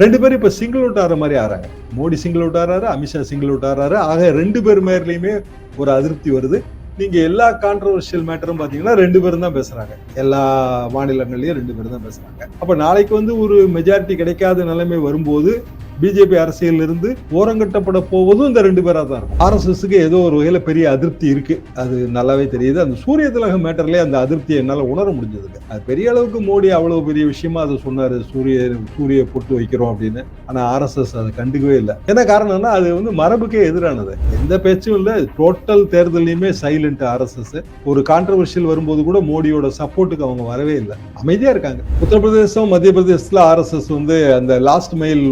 ரெண்டு பேரும் இப்போ சிங்கிள் அவுட் ஆகிற மாதிரி ஆறாங்க. மோடி சிங்கிள் அவுட் ஆறாரு அமித்ஷா சிங்கிள் அவுட் ஆறாரு. ஆக ரெண்டு பேர் மேர்லயுமே ஒரு அதிருப்தி வருது. நீங்கள் எல்லா கான்ட்ரவர்ஷியல் மேட்டரும் பார்த்தீங்கன்னா ரெண்டு பேரும் தான் பேசுகிறாங்க எல்லா மாநிலங்கள்லையும் ரெண்டு பேரும் தான் பேசுகிறாங்க அப்போ நாளைக்கு வந்து ஒரு மெஜாரிட்டி கிடைக்காத நிலைமை வரும்போது பிஜேபி அரசியல் இருந்து ஓரங்கட்டப்பட போவதும் இந்த ரெண்டு பேரா தான் இருக்கும். ஆர்எஸ்எஸ்க்கு ஏதோ ஒரு வகையில பெரிய அதிருப்தி இருக்கு. அது நல்லாவே தெரியுது. அந்த சூரிய திலகம் மேட்டர்லயே அந்த அதிருப்தியை என்னால உணர முடிஞ்சதுங்க அது பெரிய அளவுக்கு மோடி அவ்வளவு பெரிய விஷயமா அதை சொன்னாரு சூரிய சூரிய பொட்டு வைக்கிறோம் அப்படின்னு. ஆனா ஆர்எஸ்எஸ் அதை கண்டுக்கவே இல்லை. என்ன காரணம்னா அது வந்து மரபுக்கே எதிரானது. எந்த பேச்சும் இல்லை. டோட்டல் தேர்தலையுமே சைலண்ட் ஆர்எஸ்எஸ் ஒரு கான்ட்ரவர்ஷியல் வரும்போது கூட மோடியோட சப்போர்ட்டுக்கு அவங்க வரவே இல்லை. அமைதியா இருக்காங்க. உத்தரப்பிரதேசம் மத்திய பிரதேசத்துல ஆர்எஸ்எஸ் வந்து அந்த லாஸ்ட் மைல்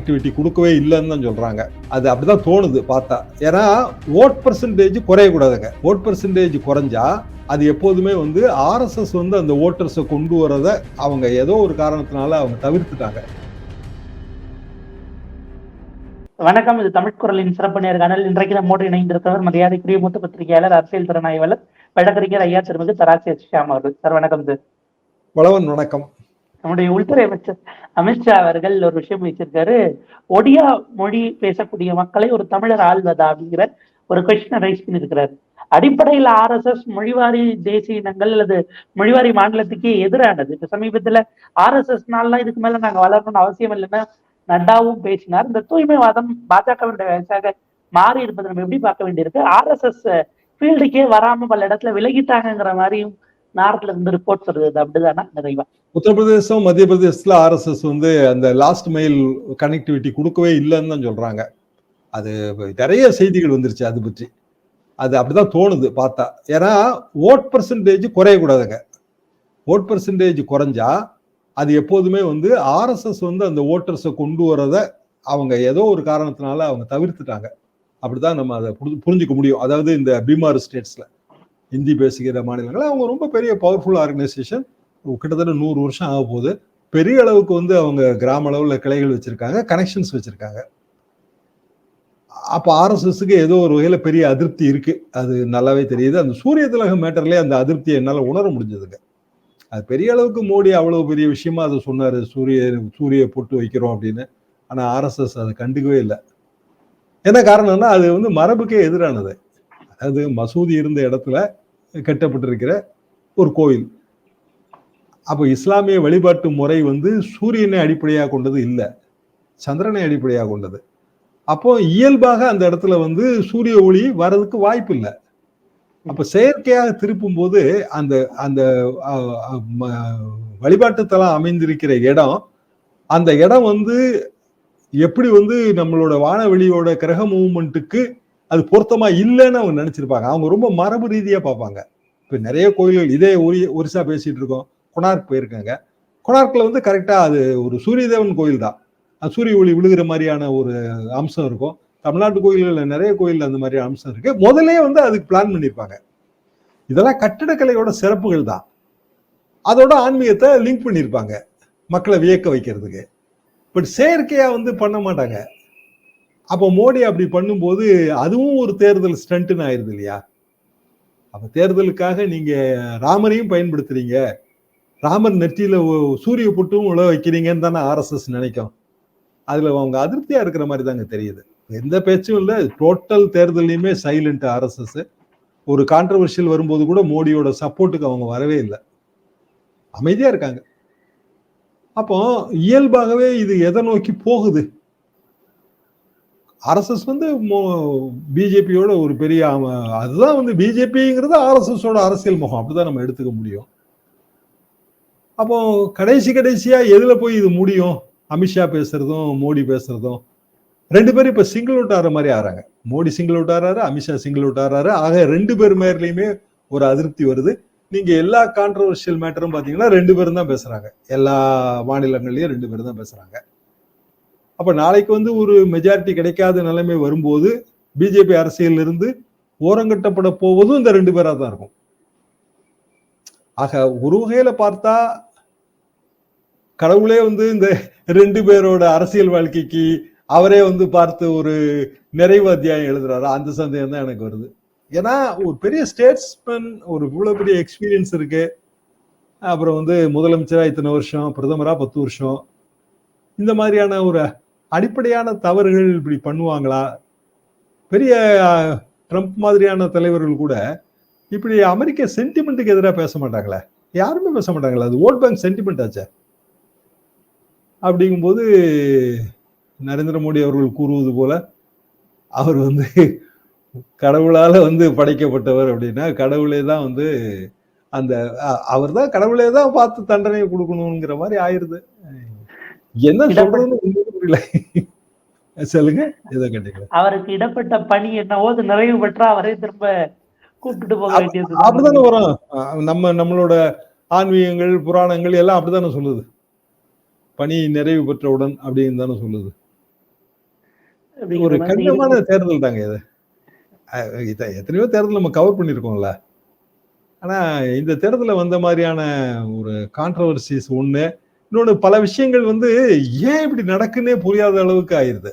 கனெக்டிவிட்டி கொடுக்கவே இல்லைன்னு தான் சொல்றாங்க. அது அப்படிதான் தோணுது பார்த்தா. ஏன்னா ஓட் பர்சன்டேஜ் குறையக்கூடாதுங்க. ஓட் பர்சன்டேஜ் குறைஞ்சா அது எப்போதுமே வந்து ஆர்எஸ்எஸ் வந்து அந்த ஓட்டர்ஸை கொண்டு வரத அவங்க ஏதோ ஒரு காரணத்தினால அவங்க தவிர்த்துட்டாங்க. வணக்கம் இது தமிழ் குரலின் சிறப்பு நேர்காணல். இன்றைக்கு நம்மோடு இணைந்திருக்கிறவர் மரியாதைக்குரிய மூத்த பத்திரிகையாளர் அரசியல் திறனாய்வாளர் வழக்கறிஞர் ஐயா திருமிகு தராசி ஷியாம் அவர்கள். சார் வணக்கம் சார். வளவன் வணக்கம். நம்முடைய உள்துறை அமைச்சர் அமித்ஷா அவர்கள் ஒரு விஷயம் வச்சிருக்காரு ஒடியா மொழி பேசக்கூடிய மக்களை ஒரு தமிழர் ஆள்வதா அப்படிங்கிற ஒரு கொஸ்டினை ரைஸ் பண்ணியிருக்கிறார். அடிப்படையில் ஆர்எஸ்எஸ் மொழிவாரி தேசிய இனங்கள் அல்லது மொழிவாரி மாநிலத்துக்கே எதிரானது. இப்ப சமீபத்துல ஆர்எஸ்எஸ்னாலாம் இதுக்கு மேல நாங்க வளரணும்னு அவசியம் இல்லைன்னா நட்டாவும் பேசினார். இந்த தூய்மைவாதம் பாஜகவினுடைய மாறி இருப்பதை நம்ம எப்படி பார்க்க வேண்டியிருக்கு? ஆர்எஸ்எஸ் ஃபீல்டுக்கே வராம பல இடத்துல விலகிட்டாங்கிற மாதிரியும் நார்த்ல இருந்து ரிப்போர்ட் வருது. அப்படிதானா? நிறைவா. உத்தரப்பிரதேசம் மத்திய பிரதேசத்துல ஆர்எஸ்எஸ் வந்து அந்த லாஸ்ட் மைல் கனெக்டிவிட்டி கொடுக்கவே இல்லைன்னு தான் சொல்றாங்க. அது நிறைய செய்திகள் வந்துருச்சு அது பற்றி. அது அப்படிதான் தோணுது பார்த்தா. ஏன்னா ஓட் பர்சன்டேஜ் குறையக்கூடாதுங்க. ஓட் பர்சன்டேஜ் குறைஞ்சா அது எப்போதுமே வந்து ஆர்எஸ்எஸ் வந்து அந்த ஓட்டர்ஸை கொண்டு வரத அவங்க ஏதோ ஒரு காரணத்தினால அவங்க தவிர்த்துட்டாங்க. அப்படிதான் நம்ம அதை புரிஞ்சுக்க முடியும். அதாவது இந்த பீமார் ஸ்டேட்ஸ்ல ஹிந்தி பேசுகிற மாநிலங்கள் அவங்க ரொம்ப பெரிய பவர்ஃபுல் ஆர்கனைசேஷன் கிட்டத்தட்ட நூறு வருஷம் ஆக போகுது. பெரிய அளவுக்கு வந்து அவங்க கிராம அளவில் கிளைகள் வச்சுருக்காங்க கனெக்ஷன்ஸ் வச்சுருக்காங்க. அப்போ ஆர்எஸ்எஸ்க்கு ஏதோ ஒரு வகையில் பெரிய அதிருப்தி இருக்குது அது நல்லாவே தெரியுது. அந்த சூரிய திலக மேட்டர்லேயே அந்த அதிருப்தியை என்னால் உணர முடிஞ்சதுங்க. அது பெரிய அளவுக்கு மோடி அவ்வளோ பெரிய விஷயமா அதை சொன்னார். சூரிய சூரிய பொட்டு வைக்கிறோம் அப்படின்னு. ஆனால் ஆர்எஸ்எஸ் அதை கண்டுக்கவே இல்லை. என்ன காரணம்னா அது வந்து மரபுக்கே எதிரானது. அதாவது மசூதி இருந்த இடத்துல கட்டப்பட்டிருக்கிற ஒரு கோயில். அப்போ இஸ்லாமிய வழிபாட்டு முறை வந்து சூரியனை அடிப்படையாக கொண்டது இல்லை சந்திரனை அடிப்படையாக கொண்டது. அப்போ இயல்பாக அந்த இடத்துல வந்து சூரிய ஒளி வர்றதுக்கு வாய்ப்பு இல்லை. அப்போ செயற்கையாக திருப்பும் போது அந்த அந்த வழிபாட்டு தலம் அமைந்திருக்கிற இடம் அந்த இடம் வந்து எப்படி வந்து நம்மளோட வானவெளியோட கிரக மூவ்மெண்ட்டுக்கு அது பொருத்தமா இல்லைன்னு அவங்க நினைச்சிருப்பாங்க. அவங்க ரொம்ப மரபு ரீதியா பார்ப்பாங்க. இப்போ நிறைய கோயில்கள் இதே ஒரி ஒரிசா பேசிட்டு இருக்கோம். கொனார்க் போயிருக்காங்க. கொனார்க்ல வந்து கரெக்டாக அது ஒரு சூரியதேவன் கோயில் தான். சூரிய ஒளி விழுகிற மாதிரியான ஒரு அம்சம் இருக்கும். தமிழ்நாட்டு கோயில்களில் நிறைய கோயில் அந்த மாதிரி அம்சம் இருக்கு. முதலே வந்து அதுக்கு பிளான் பண்ணியிருப்பாங்க இதெல்லாம் கட்டிடக்கலையோட சிறப்புகள் தான். அதோட ஆன்மீகத்தை லிங்க் பண்ணியிருப்பாங்க மக்களை வியக்க வைக்கிறதுக்கு. பட் செயற்கையாக வந்து பண்ண மாட்டாங்க. அப்போ மோடி அப்படி பண்ணும்போது அதுவும் ஒரு தேர்தல் ஸ்டண்ட்னு ஆயிருது இல்லையா? அப்போ தேர்தலுக்காக நீங்கள் ராமரையும் பயன்படுத்துறீங்க. ராமர் நெற்றியில் சூரிய புட்டும் உழ வைக்கிறீங்கன்னு தானே ஆர்எஸ்எஸ் நினைக்கும். அதில் அவங்க அதிருப்தியாக இருக்கிற மாதிரி தாங்க தெரியுது. எந்த பேச்சும் இல்லை. டோட்டல் தேர்தலையுமே சைலண்ட் ஆர்எஸ்எஸ் ஒரு கான்ட்ரவர்ஷியல் வரும்போது கூட மோடியோட சப்போர்ட்டுக்கு அவங்க வரவே இல்லை. அமைதியாக இருக்காங்க. அப்போ இயல்பாகவே இது எதை நோக்கி போகுது? ஆர்எஸ்எஸ் வந்து பிஜேபியோட ஒரு பெரிய அதுதான் வந்து பிஜேபிங்கிறது ஆர்எஸ்எஸோட அரசியல் முகம். அப்படிதான் நம்ம எடுத்துக்க முடியும். அப்போ கடைசி கடைசியா எதுல போய் இது முடியும்? அமித்ஷா பேசுறதும் மோடி பேசுறதும். ரெண்டு பேரும் இப்போ சிங்கிள் அவுட் ஆகிற மாதிரி ஆறாங்க. மோடி சிங்கிள் அவுட் ஆறாரு அமித்ஷா சிங்கிள் அவுட் ஆறாரு. ஆக ரெண்டு பேர் மேர்லயுமே ஒரு அதிருப்தி வருது. நீங்கள் எல்லா கான்ட்ரவர்ஷியல் மேட்டரும் பார்த்தீங்கன்னா ரெண்டு பேரும் தான் பேசுகிறாங்க எல்லா மாநிலங்கள்லையும் ரெண்டு பேரும் தான் பேசுகிறாங்க அப்ப நாளைக்கு வந்து ஒரு மெஜாரிட்டி கிடைக்காத நிலைமை வரும்போது பிஜேபி அரசியல் இருந்து ஓரங்கட்டப்பட போவதும் இந்த ரெண்டு பேரா தான் இருக்கும். ஆக ஒரு வகையில பார்த்தா கடவுளே வந்து இந்த ரெண்டு பேரோட அரசியல் வாழ்க்கைக்கு அவரே வந்து பார்த்து ஒரு நிறைவு அத்தியாயம் எழுதுறாரு. அந்த சந்தேகம் தான் எனக்கு வருது. ஏன்னா ஒரு பெரிய ஸ்டேட்ஸ்மேன் ஒரு இவ்வளவு பெரிய எக்ஸ்பீரியன்ஸ் இருக்கு. அப்புறம் வந்து முதலமைச்சரா இத்தனை வருஷம் பிரதமரா பத்து வருஷம். இந்த மாதிரியான ஒரு அடிப்படையான தவறுகள் இப்படி பண்ணுவாங்களா? பெரிய ட்ரம்ப் மாதிரியான தலைவர்கள் கூட இப்படி அமெரிக்க சென்டிமெண்ட்டுக்கு எதிராக பேச மாட்டாங்களே? யாருமே பேச மாட்டாங்களே? அது ஓட் பேங்க் சென்டிமெண்ட் ஆச்சே. அப்படிங்கும்போது நரேந்திர மோடி அவர்கள் கூறுவது போல அவர் வந்து கடவுளால வந்து படைக்கப்பட்டவர் அப்படின்னா கடவுளே தான் வந்து அந்த அவர் தான் கடவுளே தான் பார்த்து தண்டனை கொடுக்கணுங்கிற மாதிரி ஆயிருது. என்ன சொல்றதுன்னு சொல்லுங்க ஏதோ கேட்டீங்களா? அவருக்கு இடப்பட்ட பணி என்னவோ அது நிறைவு பெற்றா அவரே திரும்ப கூப்பிட்டு போக வேண்டியது அப்படிதானே வரும்? நம்ம நம்மளோட ஆன்மீகங்கள் புராணங்கள் எல்லாம் அப்படித்தானே சொல்லுது? பணி நிறைவு பெற்றவுடன் அப்படின்னு தானே சொல்லுது. ஒரு கடினமான தேர்தல் தாங்க இது. எத்தனையோ தேர்தல் நம்ம கவர் பண்ணியிருக்கோம்ல. ஆனா இந்த தேர்தலில் வந்த மாதிரியான ஒரு கான்ட்ரவர்சிஸ் ஒண்ணு இன்னொன்று பல விஷயங்கள் வந்து ஏன் இப்படி நடக்குன்னே புரியாத அளவுக்கு ஆயிருது.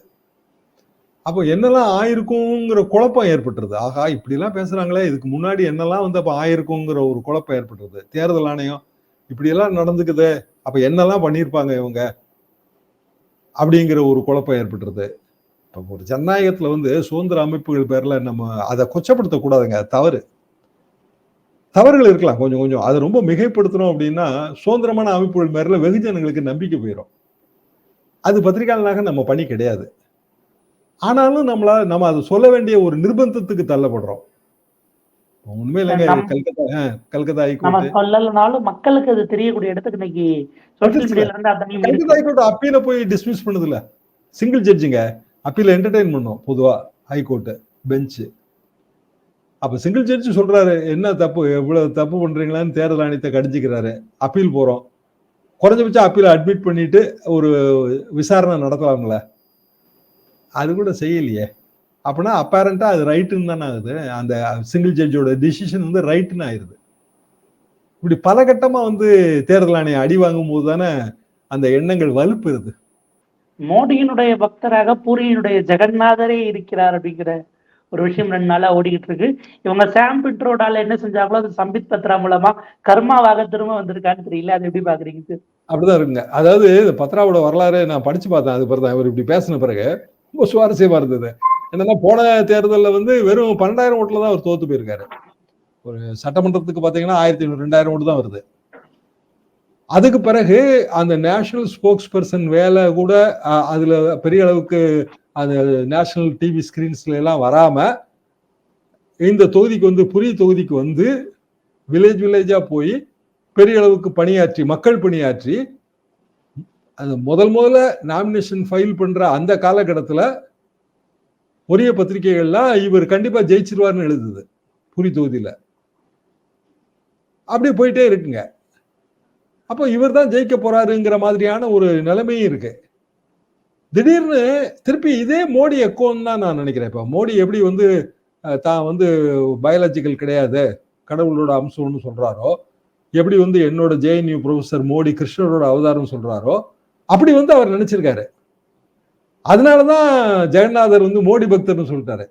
அப்போ என்னெல்லாம் ஆயிருக்குங்கிற குழப்பம் ஏற்பட்டுருது. ஆகா இப்படிலாம் பேசுகிறாங்களே இதுக்கு முன்னாடி என்னெல்லாம் வந்து அப்போ ஆயிருக்குங்கிற ஒரு குழப்பம் ஏற்பட்டுருது. தேர்தல் ஆணையம் இப்படியெல்லாம் நடந்துக்குது அப்போ என்னெல்லாம் பண்ணியிருப்பாங்க இவங்க? அப்படிங்கிற ஒரு குழப்பம் ஏற்பட்டுருது. இப்போ ஒரு ஜனநாயகத்தில் வந்து சுதந்திர அமைப்புகள் பேரில் நம்ம அதை கொச்சப்படுத்தக்கூடாதுங்க தவறு. தவறுகள் இருக்கலாம். கொஞ்சம் கொஞ்சம். அதை ரொம்ப மிகைப்படுத்தணும் அப்படின்னா சுதந்திரமான அமைப்புகள் மேல வெகுஜனங்களுக்கு நம்பிக்கை போயிடும் அது பத்திரிகையாளனாக நம்ம பணி கிடையாது. ஆனாலும் நம்மள நம்ம அதை சொல்ல வேண்டிய ஒரு நிர்பந்தத்துக்கு தள்ளப்படுறோம். உண்மையிலங்க நம்- கல்கத்தா கல்கத்தா ஹைகோர்ட் சொல்லலனாலும் மக்களுக்கு அது தெரியக்கூடிய இடத்துக்கு இன்னைக்கு. மீடியால இருந்து கல்கத்தா. ஹைகோர்ட் அப்பீல போய் டிஸ்மிஸ் பண்ணுதுல சிங்கிள் ஜட்ஜுங்க அப்பீல என்டர்டைன் பண்ணும் பொதுவா ஹைகோர்ட் பெஞ்ச் அப்ப சிங்கிள் ஜட்ஜ் சொல்றாரு என்ன தப்பு? எவ்வளவு தப்பு பண்றீங்களான்னு தேர்தல் ஆணையத்தை கடிஞ்சிக்கிறாரு. அப்பீல் போறோம். குறைஞ்சபட்சம் அப்பீல அட்மிட் பண்ணிட்டு ஒரு விசாரணை நடத்தலாம்ல. அது கூட செய்யலையே. அப்படின்னா அப்பேரண்டா அது ரைட்டுன்னு தானே ஆகுது. அந்த சிங்கிள் ஜட்ஜோட டிசிஷன் வந்து ரைட்டுன்னு ஆயிருது. இப்படி பல கட்டமா வந்து தேர்தல் ஆணையம் அடி வாங்கும் போது தானே அந்த எண்ணங்கள் வலுப்புறுது. மோடியினுடைய பக்தராக பூரியினுடைய ஜெகநாதரே இருக்கிறார் அப்படிங்கிற ஒரு விஷயம் ரெண்டு நாளா ஓடிக்கிட்டு இருக்கு. இவங்க சாம் பிட்ரோடால என்ன செஞ்சாங்களோ அது சம்பித் பத்ரா மூலமா கர்மாவாக திரும்ப வந்திருக்கான்னு தெரியல. அது எப்படி பாக்குறீங்க சார்? அப்படிதான் இருக்குங்க. அதாவது இந்த பத்ராவோட வரலாறு நான் படிச்சு பார்த்தேன். அது பிறகு இவர் இப்படி பேசின பிறகு ரொம்ப சுவாரஸ்யமா இருந்தது. என்னன்னா போன தேர்தலில் வந்து வெறும் பன்னெண்டாயிரம் ஓட்டுல தான் அவர் தோத்து போயிருக்காரு. ஒரு சட்டமன்றத்துக்கு பாத்தீங்கன்னா ஆயிரத்தி ரெண்டாயிரம் ஓட்டு தான் வருது. அதுக்கு பிறகு அந்த நேஷனல் ஸ்போக்ஸ் பர்சன் வேலை கூட அதுல பெரிய அளவுக்கு அந்த நேஷனல் டிவி ஸ்கிரீன்ஸ்ல எல்லாம் வராம இந்த தொகுதிக்கு வந்து புரிய தொகுதிக்கு வந்து வில்லேஜ் வில்லேஜா போய் பெரிய அளவுக்கு பணியாற்றி மக்கள் பணியாற்றி அது முதல் முதல்ல நாமினேஷன் ஃபைல் பண்ற அந்த காலகட்டத்தில் ஒரே பத்திரிகைகள்லாம் இவர் கண்டிப்பா ஜெயிச்சிருவார்னு எழுதுது புரி தொகுதியில். அப்படியே போயிட்டே இருக்குங்க. அப்போ இவர் தான் ஜெயிக்க போறாருங்கிற மாதிரியான ஒரு நிலைமையும் இருக்கு. திடீர்னு திருப்பி இதே மோடி எக்கோன்னு தான் நான் நினைக்கிறேன் இப்போ. மோடி எப்படி வந்து தான் வந்து பயாலஜிக்கல் கிடையாது கடவுளோட அம்சம்னு சொல்றாரோ எப்படி வந்து என்னோட ஜேஎன்யூ ப்ரொஃபசர் மோடி கிருஷ்ணரோட அவதாரம் சொல்றாரோ அப்படி வந்து அவர் நினைச்சிருக்காரு. அதனாலதான் ஜெகநாதர் வந்து மோடி பக்தர்னு சொல்லிட்டாரு.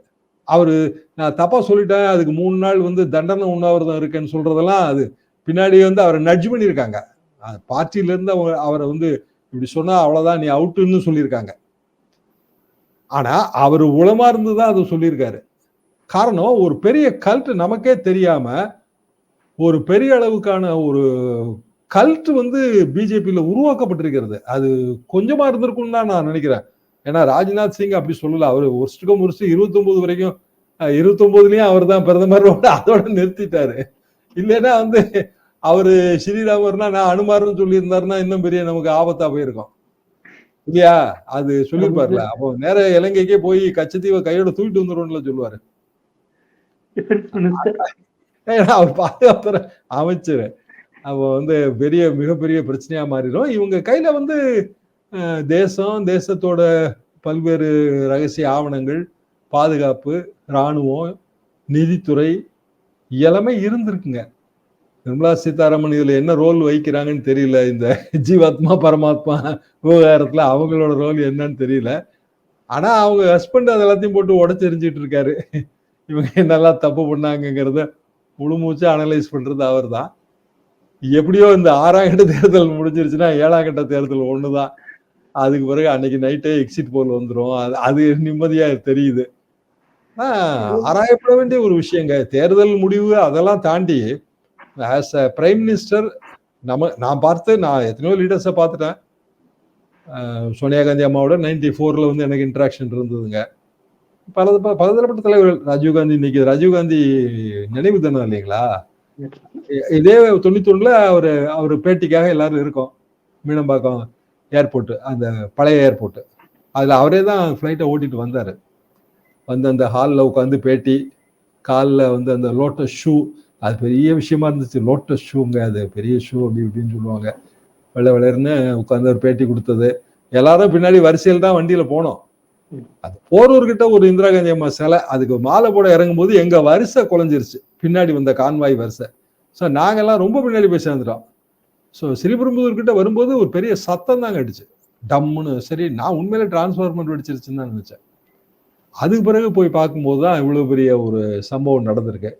அவர் நான் தப்பா சொல்லிட்டேன் அதுக்கு மூணு நாள் வந்து தண்டனை உண்ணாவிரதம் இருக்குன்னு சொல்றதெல்லாம் அது பின்னாடி வந்து அவரை நட்ஜ் பண்ணியிருக்காங்க. அஹ் பார்ட்டியில இருந்து அவரை வந்து இப்படி சொன்னா அவ்வளவுதான் நீ அவுட்டுன்னு சொல்லியிருக்காங்க. ஆனா அவர் உளமாக இருந்து தான் அதை சொல்லியிருக்காரு. காரணம் ஒரு பெரிய கல்ட்டு நமக்கே தெரியாம ஒரு பெரிய அளவுக்கான ஒரு கல்ட்டு வந்து பிஜேபியில உருவாக்கப்பட்டிருக்கிறது. அது கொஞ்சமா இருந்திருக்கும்னு தான் நான் நினைக்கிறேன். ஏன்னா ராஜ்நாத் சிங் அப்படி சொல்லல. அவர் வருஷத்துக்கும் முடிச்சு இருபத்தொம்போது வரைக்கும் இருபத்தொம்போதுலேயும் அவர் தான் பிரதமர். அதோட நிறுத்திட்டாரு. இல்லைன்னா வந்து அவரு ஸ்ரீராமர்னா நான் அனுமார்னு சொல்லியிருந்தாருன்னா இன்னும் பெரிய நமக்கு ஆபத்தா போயிருக்கும். இல்லையா? அது சொல்லியிருப்பார்ல. அப்போ நேர இலங்கைக்கே போய் கச்சத்தீவை கையோட தூக்கிட்டு வந்துருவோம்ல சொல்லுவாரு. அவர் பாதுகாப்பு அமைச்சர். அப்போ வந்து பெரிய மிகப்பெரிய பிரச்சனையா மாறிடும். இவங்க கையில வந்து தேசம் தேசத்தோட பல்வேறு ரகசிய ஆவணங்கள் பாதுகாப்பு இராணுவம் நிதித்துறை எல்லாமே இருந்திருக்குங்க. நிர்மலா சீதாராமன் இதுல என்ன ரோல் வகிக்கிறாங்கன்னு தெரியல. இந்த ஜீவாத்மா பரமாத்மா விவகாரத்துல அவங்களோட ரோல் என்னன்னு தெரியல. ஆனா அவங்க ஹஸ்பண்ட் அது எல்லாத்தையும் போட்டு உடச்செறிஞ்சிட்டு இருக்காரு. இவங்க என்னெல்லாம் தப்பு பண்ணாங்கங்கிறத முழு மூச்சு அனலைஸ் பண்றது அவர் தான் எப்படியோ இந்த ஆறாம் கட்ட தேர்தல் முடிஞ்சிருச்சுன்னா ஏழாம் கட்ட தேர்தல் ஒண்ணுதான். அதுக்கு பிறகு அன்னைக்கு நைட்டே எக்ஸிட் போல் வந்துரும். அது அது நிம்மதியா தெரியுது. ஆராயப்பட வேண்டிய ஒரு விஷயங்க. தேர்தல் முடிவு அதெல்லாம் தாண்டி ஆஸ் அ பிரைம் மினிஸ்டர் நம்ம நான் பார்த்து நான் எத்தனையோ லீடர்ஸை பார்த்துட்டேன். சோனியா காந்தி அம்மாவோட நைன்டி ஃபோரில் வந்து எனக்கு இன்ட்ராக்ஷன் இருந்ததுங்க. பல பலதரப்பட்ட தலைவர்கள் ராஜீவ் காந்தி இன்னைக்கு ராஜீவ்காந்தி நினைவு தினம் இல்லைங்களா? இதே இதே தொண்ணூத்தொன்னுல அவர் அவர் பேட்டிக்காக எல்லாரும் இருக்கோம். மீனம்பாக்கம் ஏர்போர்ட் அந்த பழைய ஏர்போர்ட் அதுல அவரே தான் ஃப்ளைட்டை ஓட்டிட்டு வந்தாரு. வந்து அந்த ஹாலில் உட்காந்து பேட்டி காலில் வந்து அந்த லோட்டஸ் ஷூ அது பெரிய விஷயமா இருந்துச்சு. லோட்டஸ் ஷூங்க அது. பெரிய ஷூ அப்படி இப்படின்னு சொல்லுவாங்க. வெள்ளை வெள்ளர்னு உட்காந்து ஒரு பேட்டி கொடுத்தது. எல்லாரும் பின்னாடி வரிசையில் தான் வண்டியில் போனோம். அது போரூர்கிட்ட ஒரு இந்திரா காந்தி அம்மா சிலை. அதுக்கு மாலை போட இறங்கும் போது எங்கள் வரிசை குலைஞ்சிருச்சு. பின்னாடி வந்த கான்வாய் வரிசை. ஸோ நாங்கள்லாம் ரொம்ப பின்னாடி போய் சேர்ந்துட்டோம். ஸோ ஸ்ரீபெரும்புதூர்கிட்ட வரும்போது ஒரு பெரிய சத்தம் தாங்க அடிச்சு. டம்முன்னு. சரி நான் உண்மையில டிரான்ஸ்ஃபார்மர் வெடிச்சிருச்சுன்னு தான் நினச்சேன். அதுக்கு பிறகு போய் பார்க்கும்போது தான் இவ்வளோ பெரிய ஒரு சம்பவம் நடந்திருக்கு.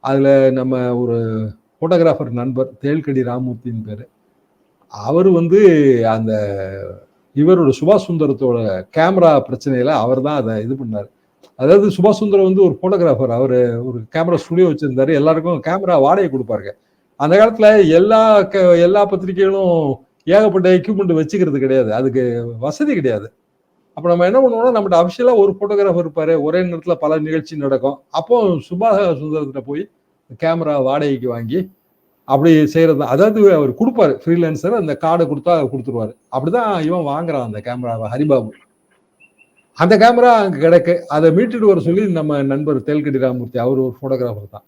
அதில் நம்ம ஒரு ஃபோட்டோகிராஃபர் நண்பர் தேல்கடி ராமூர்த்தின்னு பேர். அவர் வந்து அந்த இவரோட சுபாஷ் சுந்தரத்தோட கேமரா பிரச்சனையில் அவர் தான் அதை இது பண்ணார். அதாவது சுபாஷ் சுந்தரம் வந்து ஒரு ஃபோட்டோகிராஃபர் அவர் ஒரு கேமரா ஸ்டுடியோ வச்சுருந்தாரு. எல்லாருக்கும் கேமரா வாடகை கொடுப்பாருங்க. அந்த காலத்தில் எல்லா க- எல்லா பத்திரிகைகளும் ஏகப்பட்ட எக்யூப்மெண்ட் வச்சுக்கிறது கிடையாது. அதுக்கு வசதி கிடையாது. அப்ப நம்ம என்ன பண்ணுவோம்னா நம்மகிட்ட அபிஷியலா ஒரு போட்டோகிராஃபர் இருப்பாரு. ஒரே நேரத்துல பல நிகழ்ச்சி நடக்கும். அப்போ சுபாஷ சுந்தரத்திட்ட போய் கேமரா வாடகைக்கு வாங்கி அப்படி செய்யறது. தான். அதாவது அவர் கொடுப்பாரு ஃப்ரீலான்சர் அந்த கார்டை கொடுத்தா கொடுத்துருவாரு. அப்படிதான் இவன் வாங்குறான் அந்த கேமராவை ஹரிபாபு. அந்த கேமரா அங்கே கிடக்கு. அதை மீட்டுட்டு வர சொல்லி நம்ம நண்பர் தேல்கடி ராமூர்த்தி அவர் ஒரு ஃபோட்டோகிராஃபர் தான்.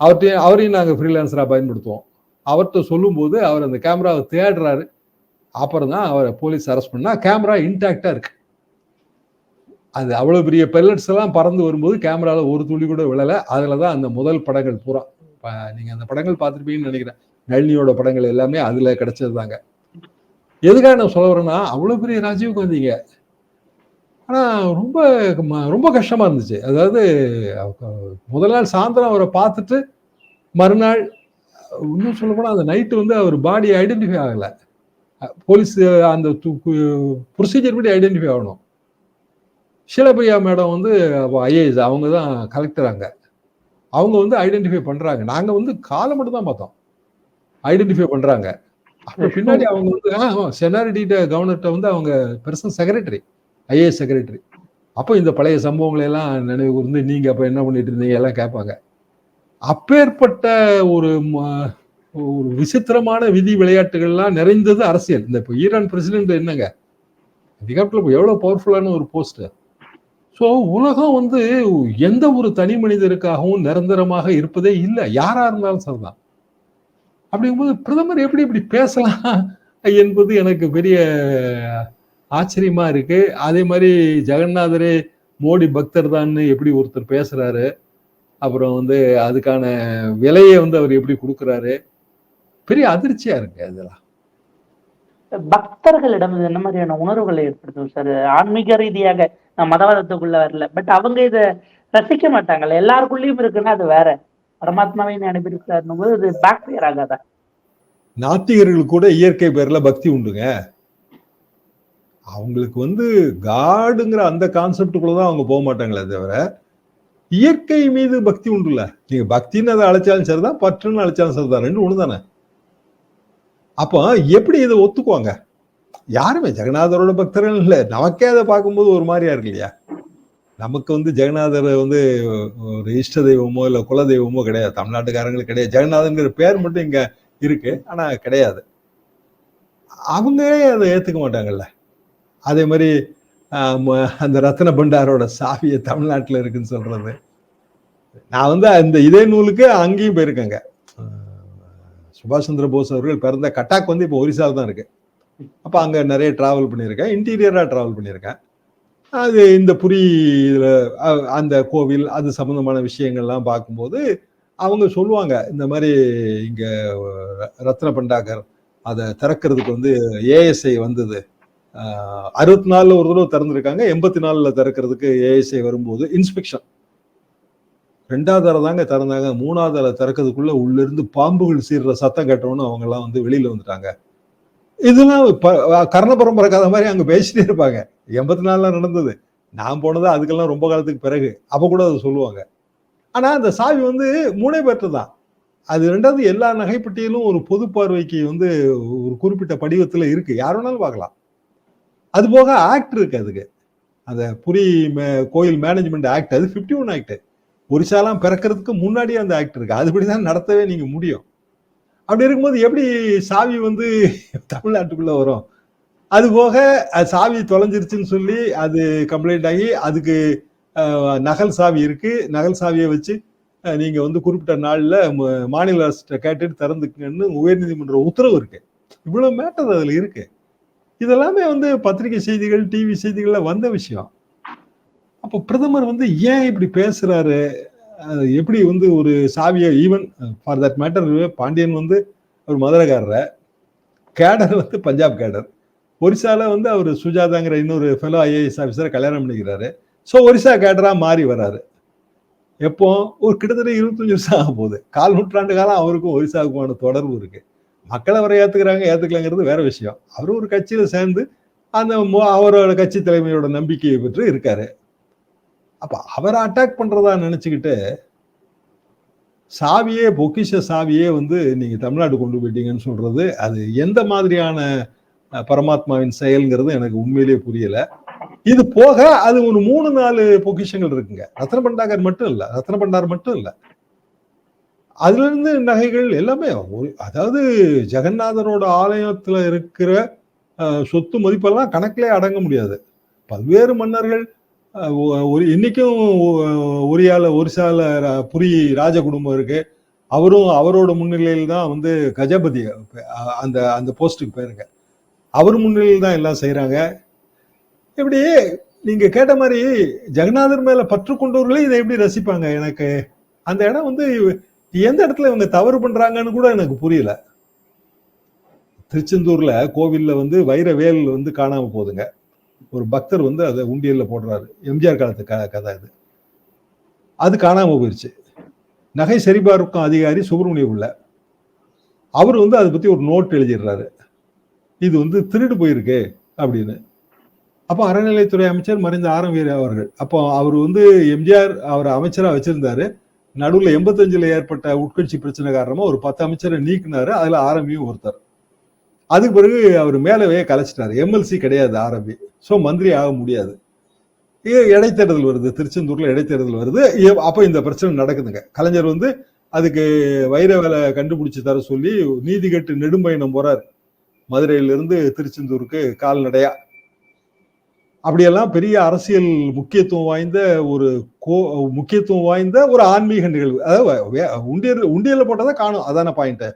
அவர்கிட்ட அவரையும் நாங்கள் ஃப்ரீலான்சராக பயன்படுத்துவோம். அவர்கிட்ட சொல்லும்போது அவர் அந்த கேமராவை தேடுறாரு. அப்புறம் தான் அவரை போலீஸ் அரெஸ்ட் பண்ணால் கேமரா இன்டாக்டாக இருக்கு. அது அவ்வளோ பெரிய பெல்லட்ஸ் எல்லாம் பறந்து வரும்போது கேமராவில் ஒரு துளி கூட விழலை. அதில் தான் அந்த முதல் படங்கள் பூரா. நீங்கள் அந்த படங்கள் பார்த்துருப்பீங்கன்னு நினைக்கிறேன். நளினியோட படங்கள் எல்லாமே அதில் கிடைச்சது தாங்க எதுக்காக நான் சொல்ல வரேன்னா அவ்வளோ பெரிய ராஜீவ் காந்திங்க. ஆனால் ரொம்ப ம- ரொம்ப கஷ்டமாக இருந்துச்சு. அதாவது முதல் நாள் சாயந்தரம் அவரை பார்த்துட்டு மறுநாள் இன்னும் சொல்ல அந்த நைட்டு வந்து அவர் பாடி ஐடென்டிஃபை ஆகலை. போலீஸ் அந்த ப்ரொசீஜர் படி ஐடென்டிஃபை ஆகணும். ஷீலபிரியா மேடம் வந்து ஐஏஎஸ் அவங்க தான் கலெக்டர் அங்க. அவங்க வந்து ஐடென்டிஃபை பண்றாங்க. நாங்க வந்து காலை மட்டும் தான் பார்த்தோம். ஐடென்டிஃபை பண்றாங்க. அப்புறம் பின்னாடி அவங்க வந்து செனாரிட்டிட்ட கவர்னர்கிட்ட வந்து அவங்க பெருசாக செக்ரட்டரி ஐஏஎஸ் செக்ரட்டரி அப்போ இந்த பழைய சம்பவங்களை எல்லாம் நினைவு கூர்ந்து நீங்க அப்போ என்ன பண்ணிட்டு இருந்தீங்க? எல்லாம் கேட்பாங்க. அப்பேற்பட்ட ஒரு ஒரு விசித்திரமான விதி விளையாட்டுகள்லாம் நிறைந்தது அரசியல். இந்த இப்போ ஈரான் பிரசிடென்ட் என்னங்க? அதிகாரத்தில் இப்போ எவ்வளோ பவர்ஃபுல்லான ஒரு போஸ்ட் ஸோ உலகம் வந்து எந்த ஒரு தனி மனிதருக்காகவும் நிரந்தரமாக இருப்பதே இல்லை. யாரா இருந்தாலும் சரிதான். அப்படிங்கும்போது பிரதமர் எப்படி இப்படி பேசலாம் என்பது எனக்கு பெரிய ஆச்சரியமா இருக்கு. அதே மாதிரி ஜெகநாதரே மோடி பக்தர் தான்னு எப்படி ஒருத்தர் பேசுறாரு. அப்புறம் வந்து அதுக்கான விலையை வந்து அவர் எப்படி கொடுக்குறாரு. பெரிய அதிர்ச்சியா இருக்கு இதெல்லாம் பக்தர்களிடம் என்ன மாதிரியான உணர்வுகளை ஏற்படுத்தும் சார்? ஆன்மீக ரீதியாக நான் மதவாதத்துக்குள்ள வரல. பட் அவங்க இதை ரசிக்க மாட்டாங்கல்ல. எல்லாருக்குள்ளயும் இருக்குன்னா அது வேற. பரமாத்மாவை அனுப்பியிருக்கிறாருன்னும் போது அது பேக் ஃபயர் ஆகாதா? நாத்திகர்கள் கூட இயற்கை பேர்ல பக்தி உண்டுங்க. அவங்களுக்கு வந்து காடுங்கிற அந்த கான்செப்டுக்குள்ளதான் அவங்க போக மாட்டாங்களே தவிர இயற்கை மீது பக்தி உண்டுல்ல. நீங்க பக்தின்னு அதை அழைச்சாலும் சரிதான் பற்றுன்னு அழைச்சாலும் சரிதான். ரெண்டு ஒண்ணு தானே அப்போ எப்படி இதை ஒத்துக்குவாங்க? யாருமே ஜெகநாதரோட பக்தர்கள் இல்ல. நமக்கே அதை பார்க்கும்போது ஒரு மாதிரியா இருக்கு இல்லையா? நமக்கு வந்து ஜெகநாதர் வந்து ஒரு இஷ்ட தெய்வமோ இல்ல குல தெய்வமோ கிடையாது. தமிழ்நாட்டுக்காரங்களுக்கு கிடையாது. ஜெகநாதன்கிற பேர் மட்டும் இங்க இருக்கு. ஆனா கிடையாது. அவங்களே அதை ஏத்துக்க மாட்டாங்கல்ல. அதே மாதிரி ஆஹ் அந்த ரத்ன பண்டாரோட சாவியை தமிழ்நாட்டுல இருக்குன்னு சொல்றது. நான் வந்து அந்த இதே நூலுக்கு அங்கேயும் போயிருக்கேங்க. ஆஹ் சுபாஷ் சந்திர போஸ் அவர்கள் பிறந்த கட்டாக் வந்து இப்போ ஒரிசாவில் தான் இருக்கு. அப்ப அங்க நிறைய டிராவல் பண்ணியிருக்கேன். இன்டீரியரா டிராவல் பண்ணியிருக்கேன். அது இந்த புரி இதுல அந்த கோவில் அது சம்பந்தமான விஷயங்கள்லாம் பார்க்கும்போது அவங்க சொல்லுவாங்க இந்த மாதிரி இங்க ர- ரத்ன பண்டாகர் அதை திறக்கிறதுக்கு வந்து ஏஎஸ்ஐ வந்தது. அறுபத்தி நாலில் ஒரு தடவை திறந்துருக்காங்க எண்பத்தி நாலில் திறக்கிறதுக்கு ஏஎஸ்ஐ வரும்போது இன்ஸ்பெக்ஷன் ரெண்டாவது தடவை தாங்க திறந்தாங்க மூணாவது தடவை திறக்கிறதுக்குள்ளே உள்ள இருந்து பாம்புகள் சீர்ற சத்தம் கேட்டவொன்னு அவங்க எல்லாம் வந்து வெளியில வந்துட்டாங்க. இதெல்லாம் கர்ண பரம்பரை கதை மாதிரி அங்கே பேசிட்டே இருப்பாங்க. எண்பத்தி நாலில் நடந்தது. நான் போனது அதுக்கெல்லாம் ரொம்ப காலத்துக்கு பிறகு. அப்போ கூட அதை சொல்லுவாங்க. ஆனால் அந்த சாவி வந்து மூணே பேர்ட்டு தான் அது ரெண்டாவது எல்லா நகைப்பட்டியலும் ஒரு பொது பார்வைக்கு வந்து ஒரு குறிப்பிட்ட படிவத்தில் இருக்குது யார் வேணாலும் பார்க்கலாம். அது போக ஆக்ட் இருக்கு அதுக்கு. அந்த புரி மே- கோயில் மேனேஜ்மெண்ட் ஆக்ட் அது 51 ஒன் ஆக்ட் ஒரிசாலாம் பிறக்கிறதுக்கு முன்னாடியே அந்த ஆக்ட் இருக்கு. அதுபடி தான் நடத்தவே நீங்கள் முடியும். அப்படி இருக்கும்போது எப்படி சாவி வந்து தமிழ்நாட்டுக்குள்ளே வரும்? அது போக சாவி தொலைஞ்சிருச்சுன்னு சொல்லி அது கம்ப்ளைண்ட் ஆகி அதுக்கு நகல் சாவி இருக்கு. நகல் சாவியை வச்சு நீங்கள் நீங்க வந்து குறிப்பிட்ட நாள்ல மாநில அரசு கேட்டுட்டு திறந்துக்குங்கன்னு உயர்நீதிமன்ற உத்தரவு இருக்கு. இவ்வளவு மேட்டர் அதுல இருக்கு. இதெல்லாமே வந்து பத்திரிகை செய்திகள் டிவி செய்திகள்ல வந்த விஷயம். அப்போ பிரதமர் வந்து ஏன் இப்படி பேசுறாரு? எப்படி வந்து ஒரு சாவியை even for that matter Pandian வந்து ஒரு மதுரைக்காரர் கேடர் வந்து பஞ்சாப் கேடர். ஒரிசாவில் வந்து அவர் சுஜாதாங்கிற இன்னொரு ஃபெலோ ஐஏஎஸ் ஆஃபீஸரை கல்யாணம் பண்ணிக்கிறாரு. ஸோ ஒரிசா கேடராக மாறி வராரு. எப்போ? ஒரு கிட்டத்தட்ட இருபத்தஞ்சு வருஷம் ஆக போகுது. கால் நூற்றாண்டு காலம் அவருக்கும் ஒரிசாவுக்குமான தொடர்பு இருக்குது மக்களை அவரை ஏற்றுக்கிறாங்க ஏற்றுக்கலங்கிறது வேற விஷயம். அவரும் ஒரு கட்சியில் சேர்ந்து அந்த அவரோட கட்சி தலைமையோட நம்பிக்கையை பெற்று இருக்காரு. அப்போ அவரை அட்டாக் பண்ணுறதா நினச்சிக்கிட்டு சாவியே பொக்கிஷ சாவியே வந்து நீங்கள் தமிழ்நாடு கொண்டு போயிட்டீங்கன்னு சொல்றது அது எந்த மாதிரியான பரமாத்மாவின் செயல்ங்கிறது எனக்கு உண்மையிலேயே புரியலை. இது போக அது ஒரு மூணு நாலு பொக்கிஷங்கள் இருக்குங்க. ரத்ன பண்டாகர் மட்டும் இல்லை ரத்ன பண்டார் மட்டும் இல்லை. அதுல இருந்து நகைகள் எல்லாமே ஒரு- அதாவது ஜெகநாதரோட ஆலயத்துல இருக்கிற சொத்து மதிப்பெல்லாம் கணக்கிலே அடங்க முடியாது. பல்வேறு மன்னர்கள் ஒரு இன்னைக்கும் ஒ- ஒரியால ஒரிசால புரி ராஜ குடும்பம் இருக்கு. அவரும் அவரோட முன்னிலையில் தான் வந்து கஜபதி அந்த அந்த போஸ்ட்டுக்கு போயிருங்க அவர் முன்னிலையில் தான் எல்லாம் செய்கிறாங்க இப்படி நீங்க கேட்ட மாதிரி ஜெகநாதர் மேல பற்று கொண்டவர்களே இதை எப்படி ரசிப்பாங்க? எனக்கு அந்த இடம் வந்து எந்த இடத்துல இவங்க தவறு பண்றாங்கன்னு கூட எனக்கு புரியல. திருச்செந்தூர்ல கோவில்ல வந்து வைரவேல் வந்து காணாம போகுதுங்க. ஒரு பக்தர் வந்து அதை உண்டியல்ல போடுறாரு. எம்ஜிஆர் காலத்து க கதை இது அது காணாமல் போயிருச்சு. நகை சரிபார்க்கும் அதிகாரி சுப்பிரமணிய உள்ள. அவர் வந்து அதை பத்தி ஒரு நோட் எழுதிடுறாரு. இது வந்து திருடு போயிருக்கு அப்படின்னு. அப்போ அறநிலையத்துறை அமைச்சர் மறைந்த ஆரம் வீர அவர்கள். அப்போ அவர் வந்து எம்ஜிஆர் அவர் அமைச்சரா வச்சிருந்தாரு. நடுவில் எண்பத்தஞ்சில் ஏற்பட்ட உட்கட்சி பிரச்சனை காரணமா ஒரு பத்து அமைச்சரை நீக்கினாரு. அதுல ஆரம்பியும் ஒருத்தர். அதுக்கு பிறகு அவர் மேலவே கலைச்சிட்டார். எம்எல்சி கிடையாது ஆரம்பி ஸோ மந்திரி ஆக முடியாது. இடைத்தேர்தல் வருது திருச்செந்தூரில் இடைத்தேர்தல் வருது. அப்போ இந்த பிரச்சனை நடக்குதுங்க. கலைஞர் வந்து அதுக்கு வைர வேலை கண்டுபிடிச்சு தர சொல்லி நீதி கட்டு நெடும்பயணம் போறாரு. மதுரையிலிருந்து திருச்செந்தூருக்கு கால்நடையா. அப்படியெல்லாம் பெரிய அரசியல் முக்கியத்துவம் வாய்ந்த ஒரு கோ முக்கியத்துவம் வாய்ந்த ஒரு ஆன்மீக நிகழ்வு. அதாவது வே- உண்டியல் போட்டால் தான் காணும். அதான பாயிண்ட்டு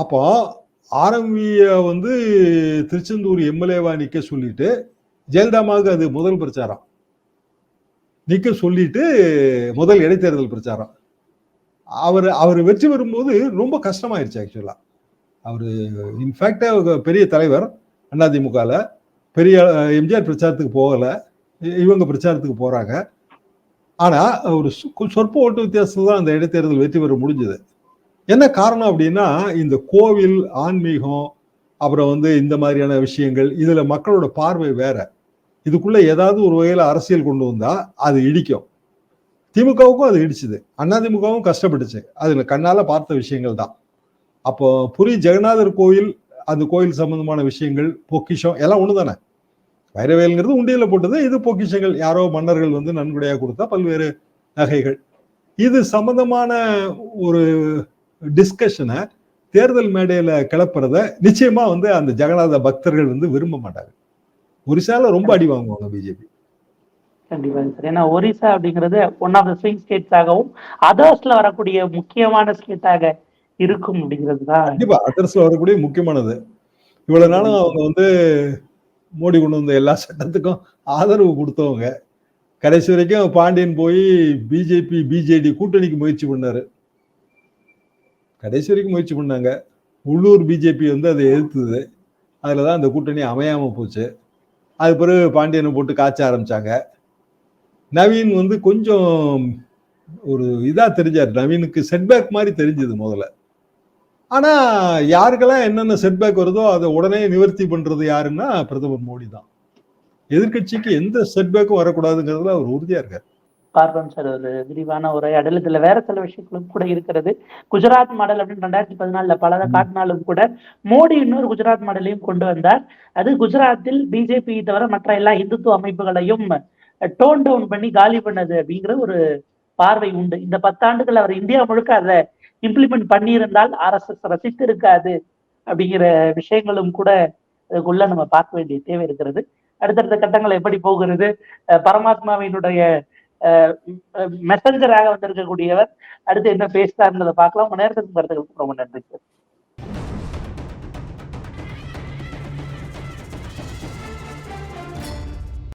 அப்போ ஆரம்பிய வந்து திருச்செந்தூர் எம்எல்ஏவா நிற்க சொல்லிட்டு ஜெயலலிதாமாவுக்கு அது முதல் பிரச்சாரம். நிற்க சொல்லிட்டு முதல் இடைத்தேர்தல் பிரச்சாரம். அவர் அவர் வெற்றி பெறும்போது ரொம்ப கஷ்டமாயிருச்சு ஆக்சுவலாக அவர் இன்ஃபேக்டாக பெரிய தலைவர் அதிமுகல. பெரிய எம்ஜிஆர் பிரச்சாரத்துக்கு போகலை. இவங்க பிரச்சாரத்துக்கு போகிறாங்க ஆனால் ஒரு சொற்ப ஓட்டு வித்தியாசத்தில் தான் அந்த இடைத்தேர்தல் வெற்றி பெற முடிஞ்சது. என்ன காரணம் அப்படின்னா இந்த கோவில் ஆன்மீகம் அப்புறம் வந்து இந்த மாதிரியான விஷயங்கள் இதுல மக்களோட பார்வை வேற. இதுக்குள்ள ஏதாவது ஒரு வகையில அரசியல் கொண்டு வந்தா அது இடிக்கும். திமுகவுக்கும் அது இடிச்சுது. அதிமுகவும் கஷ்டப்பட்டுச்சு. அதுல கண்ணால பார்த்த விஷயங்கள் தான். அப்போ புரி ஜெகநாதர் கோயில் அந்த கோயில் சம்பந்தமான விஷயங்கள் பொக்கிஷம் எல்லாம் ஒன்று தானே வைரவேலுங்கிறது உண்டியில் போட்டது. இது பொக்கிஷங்கள். யாரோ மன்னர்கள் வந்து நன்கொடையாக கொடுத்தா பல்வேறு நகைகள். இது சம்பந்தமான ஒரு டிஸ்கஷனை தேர்தல் மேடையில கிளப்புறத நிச்சயமா வந்து அந்த ஜெகநாத பக்தர்கள் வந்து விரும்ப மாட்டாங்க. ஒரிசால ரொம்ப அடி வாங்குவாங்க பிஜேபி கண்டிப்பாங்க சார். ஏன்னா ஒரிசா அப்படிங்கிறது ஒன் ஆஃப் த ஸ்விங் ஸ்டேட்ஸாகவும் அதர்ஸ்ல வரக்கூடிய முக்கியமான ஸ்டேட்டாக இருக்கும் அப்படிங்கிறது தான். கண்டிப்பா அதர்ஸ்ல வரக்கூடிய முக்கியமானது. இவ்வளவு நாளும் அவங்க வந்து மோடி கொண்டு வந்த எல்லா சட்டத்துக்கும் ஆதரவு கொடுத்தவங்க. கடைசி வரைக்கும் பாண்டியன் போய் பிஜேபி பிஜேடி கூட்டணிக்கு முயற்சி பண்ணாரு. கடைசி வரைக்கும் முயற்சி பண்ணாங்க. உள்ளூர் பிஜேபி வந்து அதை எதிர்த்தது. அதில் தான் அந்த கூட்டணி அமையாமல் போச்சு. அது பிறகு பாண்டியனை போட்டு காய்ச்ச ஆரம்பித்தாங்க நவீன் வந்து கொஞ்சம் ஒரு இதாக தெரிஞ்சார். நவீனுக்கு செட்பேக் மாதிரி தெரிஞ்சது முதல்ல. ஆனால் யாருக்கெல்லாம் என்னென்ன செட்பேக் வருதோ அதை உடனே நிவர்த்தி பண்ணுறது யாருன்னா பிரதமர் மோடி தான் எதிர்க்கட்சிக்கு எந்த செட்பேக்கும் வரக்கூடாதுங்கிறதுல அவர் உறுதியாக இருக்கார். பார்ப்போம் சார் ஒரு விரிவான உரையாடல் இதுல வேற சில விஷயங்களும் கூட இருக்கிறது. குஜராத் மாடல் அப்படின்னு ரெண்டாயிரத்தி பதினாலுல பல காட்டினாலும் கூட மோடி இன்னொரு குஜராத் மாடலையும் கொண்டு வந்தார். அது குஜராத்தில் பிஜேபி தவிர மற்ற எல்லா இந்துத்துவ அமைப்புகளையும் டோன் டவுன் பண்ணி காலி பண்ணது அப்படிங்கிற ஒரு பார்வை உண்டு. இந்த பத்தாண்டுகள் அவர் இந்தியா முழுக்க அதை இம்ப்ளிமெண்ட் பண்ணியிருந்தால் ஆர்எஸ்எஸ் ரசித்து இருக்காது அப்படிங்கிற விஷயங்களும் கூட இதுக்குள்ள நம்ம பார்க்க வேண்டிய தேவை இருக்கிறது. அடுத்தடுத்த கட்டங்கள் எப்படி போகிறது? பரமாத்மாவினுடைய மெசஞ்சராக வந்திருக்கக்கூடியவர். அடுத்து என்ன பேசுறாருன்றதை பார்க்கலாம். உங்க நேரத்துக்கு கருத்துக்களுக்கு ரொம்ப நன்றி சார்